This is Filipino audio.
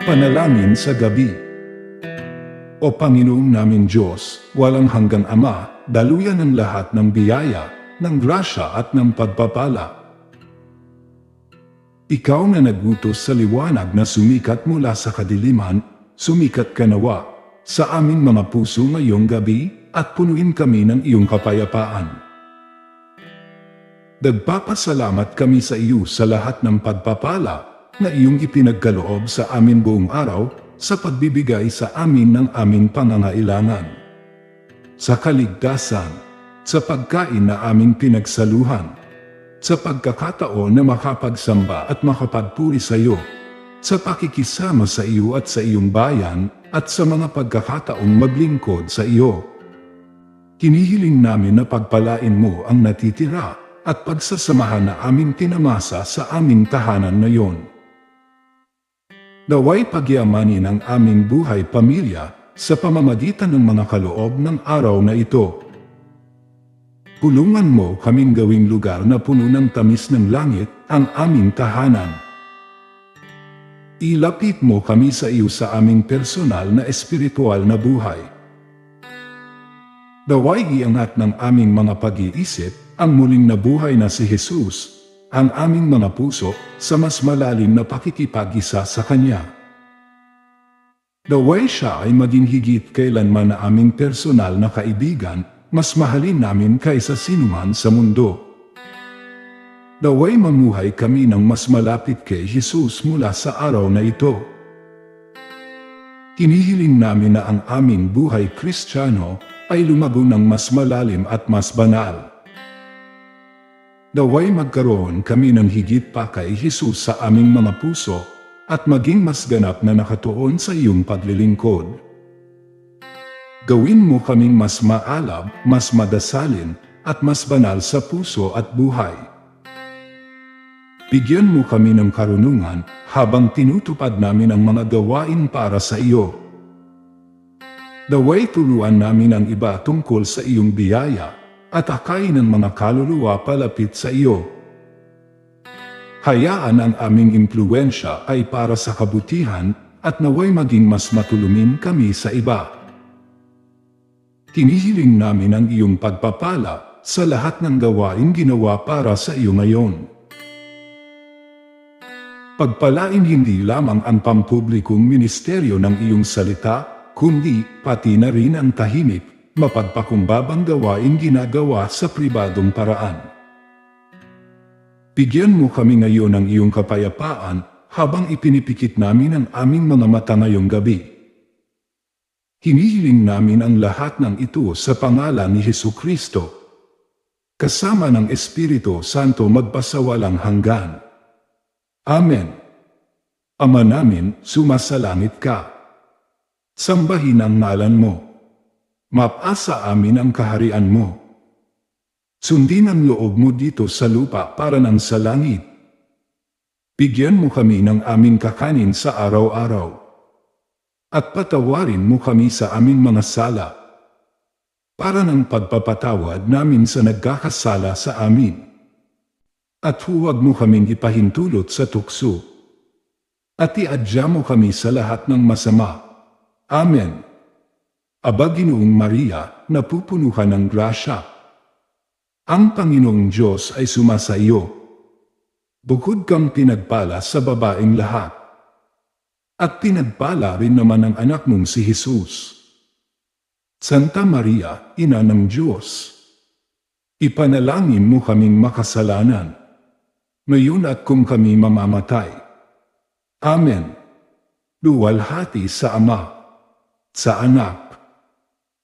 Panalangin sa gabi. O Panginoong namin Diyos, walang hanggang Ama, daluyan ng lahat ng biyaya, ng grasya at ng pagpapala. Ikaw na nagutos sa liwanag na sumikat mula sa kadiliman, sumikat ka nawa sa aming mga puso ngayong gabi at punuin kami ng iyong kapayapaan. Nagpapasalamat kami sa iyo sa lahat ng pagpapala na iyong ipinagkaloob sa amin buong araw sa pagbibigay sa amin ng aming pangangailangan. Sa kaligtasan, sa pagkain na aming pinagsaluhan, sa pagkakataon na makapagsamba at makapagpuri sa iyo, sa pakikisama sa iyo at sa iyong bayan, at sa mga pagkakataong maglingkod sa iyo. Kinihiling namin na pagpalain mo ang natitira at pagsasamahan na aming tinamasa sa aming tahanan na iyon. Naway pagyamanin ang aming buhay pamilya sa pamamagitan ng mga kaloob ng araw na ito. Pulungan mo kaming gawing lugar na puno ng tamis ng langit ang aming tahanan. Ilapit mo kami sa iyo sa aming personal na espiritual na buhay. Naway iangat ng aming mga pag-iisip ang muling nabuhay na si Jesus ang aming mga puso sa mas malalim na pakikipag-isa sa Kanya. Naway siya ay maging higit kailanman na aming personal na kaibigan, mas mahalin namin kaysa sinuman sa mundo. Naway mamuhay kami ng mas malapit kay Jesus mula sa araw na ito. Kinihiling namin na ang aming buhay kristyano ay lumago ng mas malalim at mas banal. Naway magkaroon kami ng higit pa kay Jesus sa aming mga puso at maging mas ganap na nakatuon sa iyong paglilingkod. Gawin mo kaming mas maalab, mas madasalin, at mas banal sa puso at buhay. Bigyan mo kami ng karunungan habang tinutupad namin ang mga gawain para sa iyo. Daway tuluan namin ang iba tungkol sa iyong biyaya at akayin ng mga kaluluwa palapit sa iyo. Hayaan ang aming impluensya ay para sa kabutihan at naway maging mas matulumin kami sa iba. Kinihiling namin ang iyong pagpapala sa lahat ng gawain ginawa para sa iyo ngayon. Pagpalain hindi lamang ang pampublikong ministeryo ng iyong salita, kundi pati na rin ang tahimik mapagpakumbabang gawain ginagawa sa pribadong paraan. Bigyan mo kami ngayon ng iyong kapayapaan habang ipinipikit namin ang aming mga mata ngayong gabi. Hinihiling namin ang lahat ng ito sa pangalan ni Heso Kristo. Kasama ng Espiritu Santo magpasawalang hanggan. Amen. Ama namin, sumasalangit ka. Sambahin ang ngalan mo Mapasa amin ang kaharian mo. Sundin ang loob mo dito sa lupa para ng sa langit. Bigyan mo kami ng aming kakanin sa araw-araw. At patawarin mo kami sa aming mga sala. Para ng pagpapatawad namin sa nagkakasala sa amin. At huwag mo kaming ipahintulot sa tukso. At iadya mo kami sa lahat ng masama. Amen. Aba Maria, napupunuhan ng grasya. Ang Panginoong Diyos ay sumasa iyo. Bukod kang pinagpala sa babaeng lahat. At pinagpala rin naman ang anak mong si Jesus. Santa Maria, Ina ng Diyos. Ipanalangin mo kaming makasalanan. Ngayon at kung kami mamamatay. Amen. Luwalhati sa Ama, sa Anak,